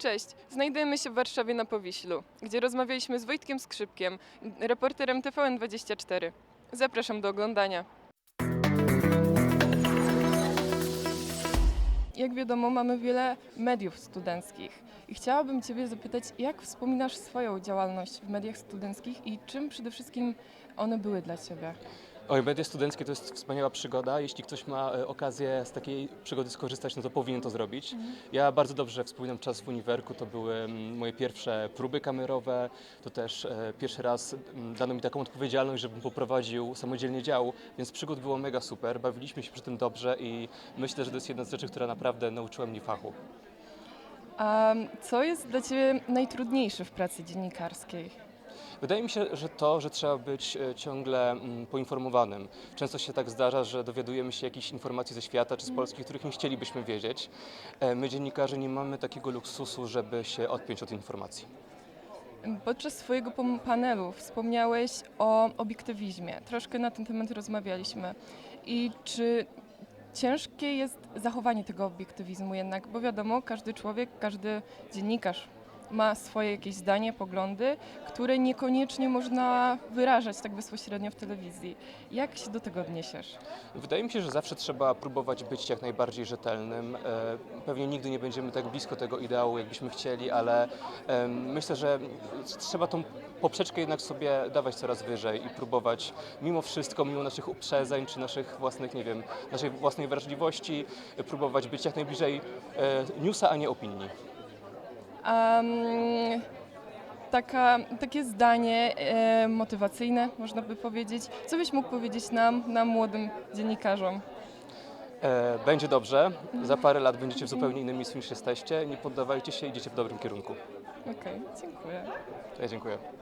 Cześć, znajdujemy się w Warszawie na Powiślu, gdzie rozmawialiśmy z Wojtkiem Skrzypkiem, reporterem TVN24. Zapraszam do oglądania. Jak wiadomo, mamy wiele mediów studenckich i chciałabym Ciebie zapytać, jak wspominasz swoją działalność w mediach studenckich i czym przede wszystkim one były dla Ciebie? Oj, media studenckie to jest wspaniała przygoda. Jeśli ktoś ma e, okazję z takiej przygody skorzystać, no to powinien to zrobić. Ja bardzo dobrze wspominam czas w uniwerku. To były mm, moje pierwsze próby kamerowe. To też e, pierwszy raz mm, dano mi taką odpowiedzialność, żebym poprowadził samodzielnie dział, więc przygód było mega super. Bawiliśmy się przy tym dobrze i myślę, że to jest jedna z rzeczy, która naprawdę nauczyła mnie fachu. A co jest dla Ciebie najtrudniejsze w pracy dziennikarskiej? Wydaje mi się, że to, że trzeba być e, ciągle mm, poinformowanym. Często się tak zdarza, że dowiadujemy się jakichś informacji ze świata czy z Polski, których nie chcielibyśmy wiedzieć. E, My, dziennikarze, nie mamy takiego luksusu, żeby się odpiąć od informacji. Podczas swojego panelu wspomniałeś o obiektywizmie. Troszkę na ten temat rozmawialiśmy. I czy ciężkie jest zachowanie tego obiektywizmu jednak? Bo wiadomo, każdy człowiek, każdy dziennikarz ma swoje jakieś zdanie, poglądy, które niekoniecznie można wyrażać tak bezpośrednio w telewizji. Jak się do tego odniesiesz? Wydaje mi się, że zawsze trzeba próbować być jak najbardziej rzetelnym. E, Pewnie nigdy nie będziemy tak blisko tego ideału, jakbyśmy chcieli, ale myślę, że trzeba tą poprzeczkę jednak sobie dawać coraz wyżej i próbować mimo wszystko, mimo naszych uprzedzeń czy naszych własnych, nie wiem, naszej własnej wrażliwości, próbować być jak najbliżej e, newsa, a nie opinii. Am, taka, takie zdanie e, motywacyjne, można by powiedzieć. Co byś mógł powiedzieć nam, nam młodym dziennikarzom? E, Będzie dobrze, za parę lat będziecie w zupełnie innym miejscu niż jesteście. Nie poddawajcie się, idziecie w dobrym kierunku. Okej, dziękuję. Ja dziękuję.